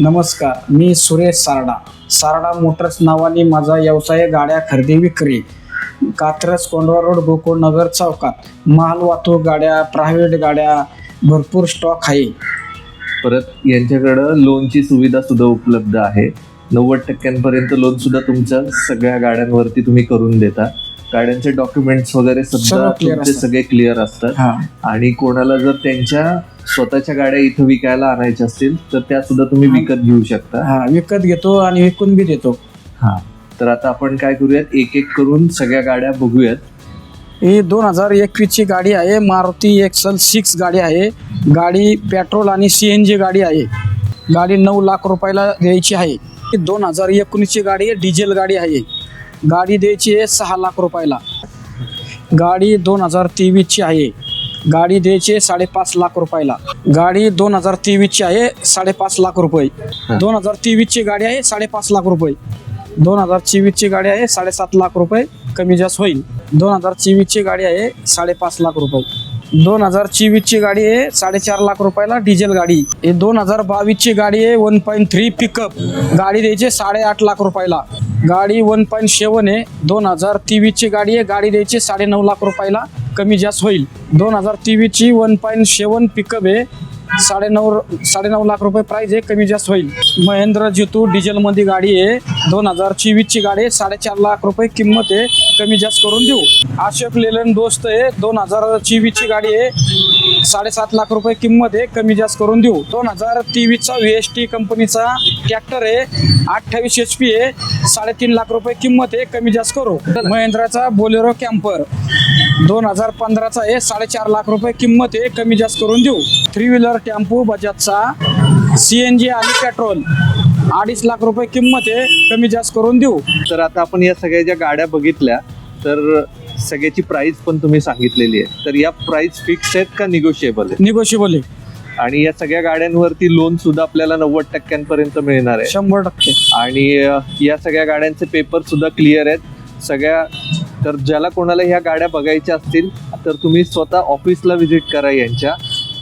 नमस्कार मी सुरेश सारडा. सारडा मोटर्स नावाने माझा व्यवसाय गाड्या खरेदी विक्री. कात्रज कोंडवा रोड गोकुळनगर चौकात. माल वाहतूक गाड्या प्रायव्हेट गाड्या भरपूर स्टॉक आहे. परत यांच्याकडं लोनची सुविधा सुद्धा उपलब्ध आहे. नव्वद टक्क्यांपर्यंत लोन सुद्धा तुमच्या सगळ्या गाड्यांवरती तुम्ही करून देता. गाड्यांचे डॉक्युमेंट्स वगैरे सुद्धा. सगळे क्लिअर असतात. आणि कोणाला जर त्यांच्या स्वतःच्या गाड्या इथं विकायला आणायच्या असतील तर त्या सुद्धा तुम्ही. विकत घेऊ शकता. हा विकत घेतो आणि विकून बी देतो. हा. तर आता आपण काय करूयात? एक एक करून सगळ्या गाड्या बघूयात. ही दोन हजार एकवीसची गाडी आहे मारुती एक्सल सिक्स गाडी आहे. गाडी पेट्रोल आणि सी एन जी गाडी आहे. गाडी नऊ लाख रुपयाला द्यायची आहे. ही दोन हजार एकोणीसची गाडी आहे डिझेल गाडी आहे. गाडी द्यायची आहे सहा लाख रुपयाला. गाडी दोन हजार तेवीसची आहे. गाडी द्यायची आहे साडेपाच लाख रुपयाला. गाडी दोन हजार तेवीसची आहे साडेपाच लाख रुपये. दोन हजार तेवीसची गाडी आहे साडेपाच लाख रुपये. दोन हजार चोवीसची गाडी आहे साडेसात लाख रुपये. कमी जास्त होईल. दोन हजार चोवीसची गाडी आहे साडेपाच लाख रुपये. दोन हजार चोवीसची गाडी आहे साडेचार लाख रुपयाला डिझेल गाडी. हे दोन हजार बावीसची गाडी आहे वन पॉईंट थ्री पिकअप. गाडी द्यायची साडेआठ लाख रुपयाला. गाडी वन पॉईंट सेवन आहे. दोन हजार तेवीसची गाडी आहे. गाडी द्यायची साडेनऊ लाख रुपयाला. कमी जास्त होईल. दोन हजार तेवीसची वन पॉईंट सेवन पिकअप आहे. साडेनऊ साडेनऊ लाख रुपये प्राईज आहे. कमी जास्त होईल. महेंद्र जितू डिझेलमध्ये गाडी आहे. दोन हजार चोवीसची गाडी आहे. साडेचार लाख रुपये किंमत आहे. कमी जास्त करून देऊ. अशोक लेलन दोस्त आहे. दोन हजार चोवीसची गाडी आहे. साडेसात लाख रुपये किंमत आहे. कमी जास्त करून देऊ. दोन हजार तेवीसचा व्ही एस टी कंपनीचा ट्रॅक्टर आहे. अठ्ठावीस एच पी आहे. साडेतीन लाख रुपये किंमत आहे. कमी जास्त करू. महिंद्राचा बोलेरो कॅम्पर. दोन हजार पंधराचा आहे. साडेचार लाख रुपये किंमत आहे. कमी जास्त करून देऊ. थ्री व्हीलर टेम्पो बजाजचा. सी एन जी आणि पेट्रोल. अडीच लाख रुपये किंमत आहे. कमी जास्त करून देऊ. तर आता आपण या सगळ्या ज्या गाड्या बघितल्या तर सगळ्याची प्राइस पण तुम्ही सांगितलेली आहे. तर या प्राइस फिक्स आहेत का निगोशिएबल आहे निगोशिएबल आहे. आणि या सगळ्या गाड्यांवरती लोन सुद्धा आपल्याला नव्वद टक्क्यांपर्यंत मिळणार आहे. शंभर टक्के. आणि या सगळ्या गाड्यांचे पेपर सुद्धा क्लिअर आहेत. सगळ्या तर ज्याला कोणाला ह्या गाड्या बघायच्या असतील तर तुम्ही स्वतः ऑफिसला व्हिजिट करा यांच्या.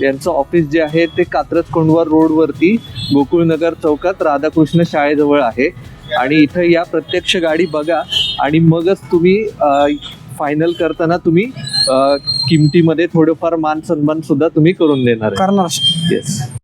यांचं ऑफिस जे आहे ते कात्रज कोंडवा रोडवरती गोकुळनगर चौकात राधाकृष्ण शाळेजवळ आहे. आणि इथं या प्रत्यक्ष गाडी बघा आणि मगच तुम्ही फायनल करताना तुम्ही किमतीमध्ये थोडंफार मान सन्मान सुद्धा तुम्ही करून देणार करणार. येस